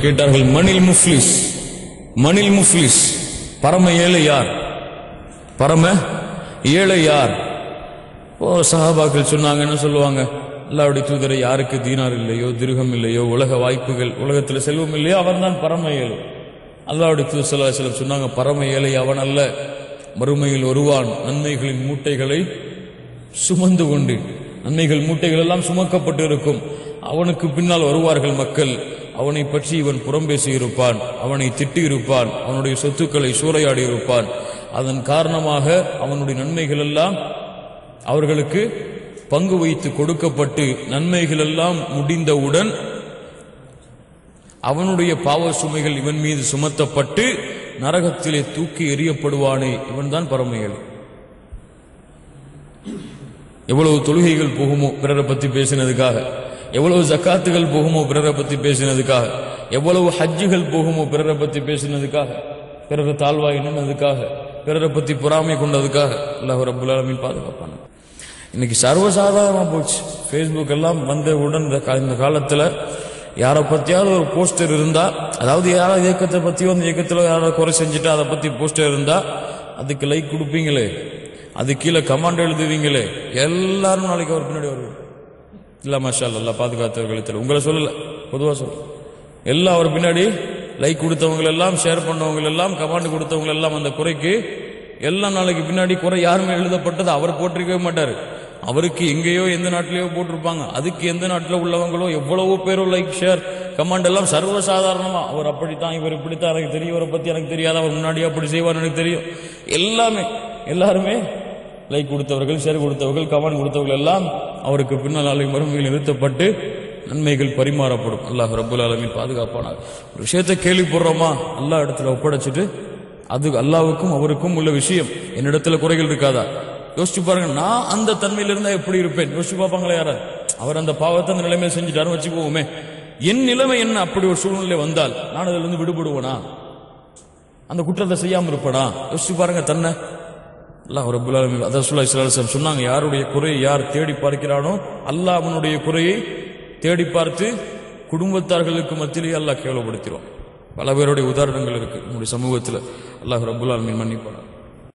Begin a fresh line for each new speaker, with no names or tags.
கேட்டார்கள் மணில் முஃப்லிஸ் மணில் முஃப்லிஸ் பரம ஏழை யார்? பரம ஏழை யார்? ஓ சஹாபாக்கள் சொன்னாங்க என்ன சொல்லுவாங்க? அல்லாவுடைய தூதரை யாருக்கு தீனார் இல்லையோ திருகம் இல்லையோ உலக வாய்ப்புகள் உலகத்தில் செல்வம் இல்லையோ அவன்தான் பரம ஏழை. அல்லாவுடைய தூதர் ஸல்லல்லாஹு சொன்னாங்க பரம ஏழை அவன் அல்ல. மறுமையில் வருவான் நன்மைகளின் மூட்டைகளை சுமந்து கொண்டு நன்மைகள் மூட்டைகள் எல்லாம் சுமக்கப்பட்டு இருக்கும் அவனுக்கு பின்னால் வருவார்கள் மக்கள். அவனை பற்றி இவன் புறம் பேசியிருப்பான் அவனை திட்டியிருப்பான் அவனுடைய சொத்துக்களை சூறையாடி இருப்பான் அதன் காரணமாக அவனுடைய நன்மைகள் எல்லாம் அவர்களுக்கு பங்கு வைத்து கொடுக்கப்பட்டு நன்மைகள் எல்லாம் முடிந்தவுடன் அவனுடைய பாவ சுமைகள் இவன் மீது சுமத்தப்பட்டு நரகத்திலே தூக்கி எறியப்படுவானே. இவன்தான் பரமையல் எவ்வளவு தொழுகைகள் போகுமோ பிறரை பத்தி பேசினதுக்காக எவ்வளவு ஜக்காத்துகள் போகுமோ பிறரை பத்தி பேசினதுக்காக எவ்வளவு ஹஜ்ஜுகள் போகுமோ பிறரை பத்தி பேசினதுக்காக பிறரை தாழ்வாய் நின்றதுக்காக பிறரை பத்தி பொறாமை கொண்டதுக்காக அல்லாஹ் ரபுல்லாலமின் பாதுகாப்பான இன்னைக்கு சர்வசாதாரணமா போச்சு. ஃபேஸ்புக் எல்லாம் வந்தவுடன் இந்த காலத்தில் இந்த காலத்துல யாரை பத்தியாவது ஒரு போஸ்டர் இருந்தா அதாவது யாராவது இயக்கத்தை பத்தியோ அந்த இயக்கத்துல யாராவது குறை செஞ்சுட்டா அதை பத்தி போஸ்டர் இருந்தா அதுக்கு லைக் கொடுப்பீங்களே? அது கீழே கமாண்ட் எழுதுவீங்களே? எல்லாரும் நாளைக்கு அவர் பின்னாடி வருவோம் இல்ல மாஷா அல்லா பாதுகாத்தவர்களை உங்களை சொல்லல பொதுவா சொல்ல எல்லாம் அவர் பின்னாடி லைக் கொடுத்தவங்க எல்லாம் ஷேர் பண்ணவங்க எல்லாம் கமாண்ட் கொடுத்தவங்க எல்லாம் அந்த குறைக்கு எல்லாம் நாளைக்கு பின்னாடி குறை யாருமே எழுதப்பட்டது அவர் போட்டிருக்கவே மாட்டாரு. அவருக்கு எங்கேயோ எந்த நாட்டிலேயோ போட்டிருப்பாங்க. அதுக்கு எந்த நாட்டில் உள்ளவங்களோ எவ்வளவோ பேரோ லைக் ஷேர் கமாண்ட் எல்லாம் சர்வசாதாரணமா. அவர் அப்படித்தான் இவர் இப்படித்தான். எனக்கு தெரியும் இவரை பத்தி எனக்கு தெரியாது. அவர் முன்னாடியே அப்படி செய்வார் எனக்கு தெரியும். எல்லாமே எல்லாருமே லைக் கொடுத்தவர்கள் ஷேர் கொடுத்தவர்கள் கமெண்ட் கொடுத்தவர்கள் எல்லாம் அவருக்கு பின்னால் நாளை மறுமையில் நிறுத்தப்பட்டு நன்மைகள் பரிமாறப்படும். அல்லாஹ் ரபுல் ஆலமின் பாதுகாப்பானார் ஒரு விஷயத்தை கேள்விப்படுறோமா? எல்லா இடத்துல ஒப்படைச்சிட்டு அது அல்லாவுக்கும் அவருக்கும் உள்ள விஷயம். என்னிடத்துல குறைகள் இருக்காதா? யோசிச்சு பாருங்க நான் அந்த தன்மையில இருந்தா எப்படி இருப்பேன்? யோசிச்சு பார்ப்பாங்களே யாரா? அவர் அந்த பாவத்தை அந்த நிலைமையை செஞ்சுட்டாரு வச்சுக்குவோமே என் நிலைமை என்ன? அப்படி ஒரு சூழ்நிலை வந்தால் நான் அதுல இருந்து விடுபடுவேனா? அந்த குற்றத்தை செய்யாம இருப்படா யோசிச்சு பாருங்க தன்னை. அல்லாஹ் ரபுல் ஆலமீன் சுல்லா இஸ்லாம் சொன்னாங்க யாருடைய குறையை யார் தேடி பார்க்கிறானோ அல்லாஹ் அவனுடைய குறையை தேடி பார்த்து குடும்பத்தார்களுக்கு மத்தியிலேயே அல்லாஹ் கேவலப்படுத்திடும் பல பேருடைய உதாரணங்கள் இருக்கு நம்முடைய சமூகத்தில். அல்லாஹ் ரபுல் ஆலமீன் மன்னிப்பான்